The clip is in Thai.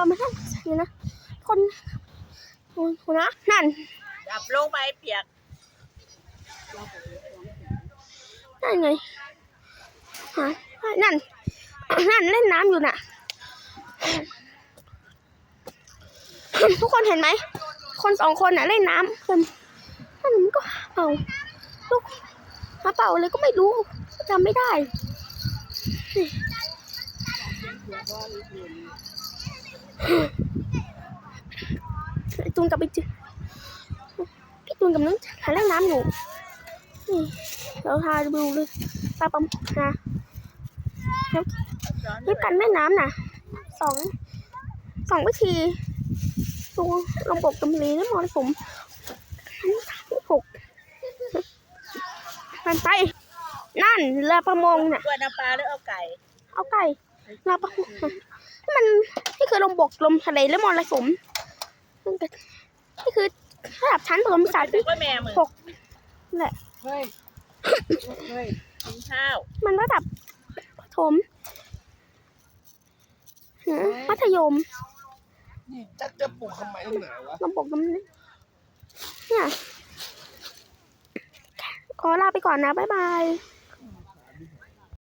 อมานั่งอยู่นะคนคนนะนั่นจับลงไปเปียกนั่นไงหานั่น นั่นเล่นน้ำอยู่น่ะ ทุกคนเห็นไหม คนสองคนน่ะเล่นน้ำกันนั่นมันก็เป่าลูกมาเป่าเลยก็ไม่รู้จำไม่ได้ ไอ้ตูนกับไปจืพี่ตูนกับน้องหาเล่นน้ำอยู่นี่เราพาดูเลยปลาปั๊มนะนี่กันแม่น้ำน่ะสองสองวิธีดูลงบกตำลีและมรสุมหกมันไป นั่นเรือประมงน่ะกล้วยน้ำปลาหรือเอาไก่ เอาไก่เรือประมงนี่มัน นี่คือลงบกลมทะเลและมรสุมนี่คือระดับชั้นประถมศึกษาถืที่อว่าแม่มือหกแหละเฮ้ยเฮ้ยกินข้าวมันระดับประถมหือมัธยมนี่จักจะปลูกทำไมตั้งหนาวะลำบกน้ำเนี่ยขอลาไปก่อนนะ บ๊ายบาย